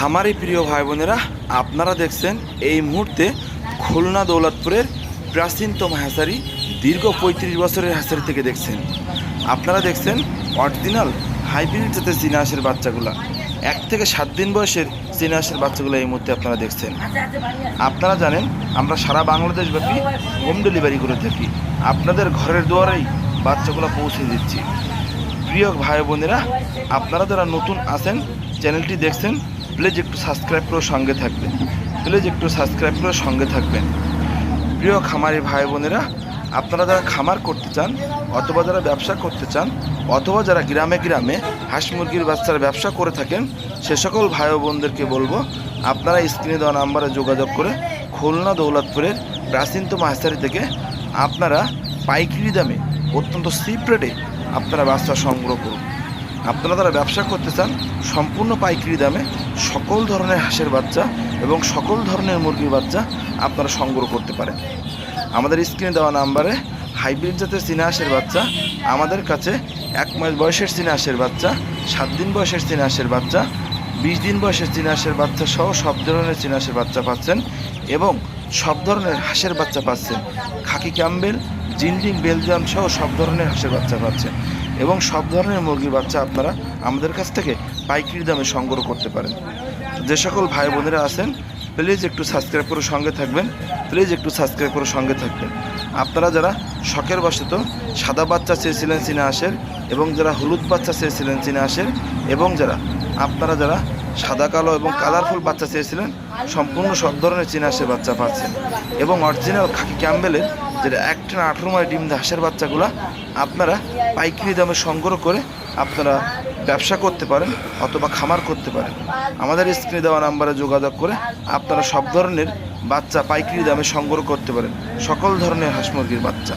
খামারি প্রিয় ভাই বোনেরা, আপনারা দেখছেন এই মুহূর্তে খুলনা দৌলতপুরের প্রাচীনতম হ্যাসারি দীর্ঘ পঁয়ত্রিশ বছরের হ্যাসারি থেকে দেখছেন। আপনারা দেখছেন অরিজিনাল হাইব্রিড জাতের চীনাহাঁসের বাচ্চাগুলা। এক থেকে সাত দিন বয়সের চীনাহাঁসের বাচ্চাগুলো এই মুহূর্তে আপনারা দেখছেন। আপনারা জানেন, আমরা সারা বাংলাদেশ ব্যাপী হোম ডেলিভারি করে থাকি। আপনাদের ঘরের দুয়ারেই বাচ্চাগুলো পৌঁছে দিচ্ছি। প্রিয় ভাই বোনেরা, আপনারা যারা নতুন আছেন চ্যানেলটি দেখছেন প্লিজ একটু সাবস্ক্রাইব করে সঙ্গে থাকবেন। প্লিজ একটু সাবস্ক্রাইব করে সঙ্গে থাকবেন। প্রিয় খামারি ভাই বোনেরা, আপনারা যারা খামার করতে চান, অথবা যারা ব্যবসা করতে চান, অথবা যারা গ্রামে গ্রামে হাঁস মুরগির বাচ্চার ব্যবসা করে থাকেন, সে সকল ভাই বোনদেরকে বলব, আপনারা স্ক্রিনে দেওয়া নাম্বারে যোগাযোগ করে খুলনা দৌলতপুরের প্রাচীনতম হাসারি থেকে আপনারা পাইকারি দামে অত্যন্ত চিপ রেটে আপনারা বাচ্চা সংগ্রহ করুন। আপনারা যারা ব্যবসা করতে চান, সম্পূর্ণ পাইকারি দামে সকল ধরনের হাঁসের বাচ্চা এবং সকল ধরনের মুরগির বাচ্চা আপনারা সংগ্রহ করতে পারেন। আমাদের স্ক্রিনে দেওয়া নাম্বারে হাইব্রিড জাতের চীনা হাঁসের বাচ্চা, আমাদের কাছে এক মাস বয়সের চীনা হাঁসের বাচ্চা, সাত দিন বয়সের চীনা হাঁসের বাচ্চা, বিশ দিন বয়সের চীনা হাঁসের বাচ্চা সহ সব ধরনের চীনা হাঁসের বাচ্চা পাচ্ছেন এবং সব ধরনের হাঁসের বাচ্চা পাচ্ছেন। খাকি ক্যাম্বেল, জিনডিং বেলজিয়াম সহ সব ধরনের হাঁসের বাচ্চা পাচ্ছেন। এবং সব ধরনের মুরগির বাচ্চা আপনারা আমাদের কাছ থেকে পাইকারি দামে সংগ্রহ করতে পারেন। যে সকল ভাই বোনেরা আছেন প্লিজ একটু সাবস্ক্রাইব করে সঙ্গে থাকবেন প্লিজ একটু সাবস্ক্রাইব করে সঙ্গে থাকবেন। আপনারা যারা শখের বশত সাদা বাচ্চা চেয়েছিলেন চিনে হাঁসের এবং যারা হলুদ বাচ্চা চেয়েছিলেন চিনে হাঁসের এবং যারা আপনারা যারা সাদা, কালো এবং কালারফুল বাচ্চা চেয়েছিলেন, সম্পূর্ণ সব ধরনের চীনা হাঁসের বাচ্চা পাচ্ছেন। এবং অরিজিনাল খাকি ক্যাম্বেলের যেটা একটা আঠেরো মাস ডিম হাঁসের বাচ্চাগুলো আপনারা পাইকারি দামে সংগ্রহ করে আপনারা ব্যবসা করতে পারেন অথবা খামার করতে পারেন। আমাদের স্ক্রিনে দেওয়া নাম্বারে যোগাযোগ করে আপনারা সব ধরনের বাচ্চা পাইকারি দামে সংগ্রহ করতে পারেন। সকল ধরনের হাঁস মুরগির বাচ্চা।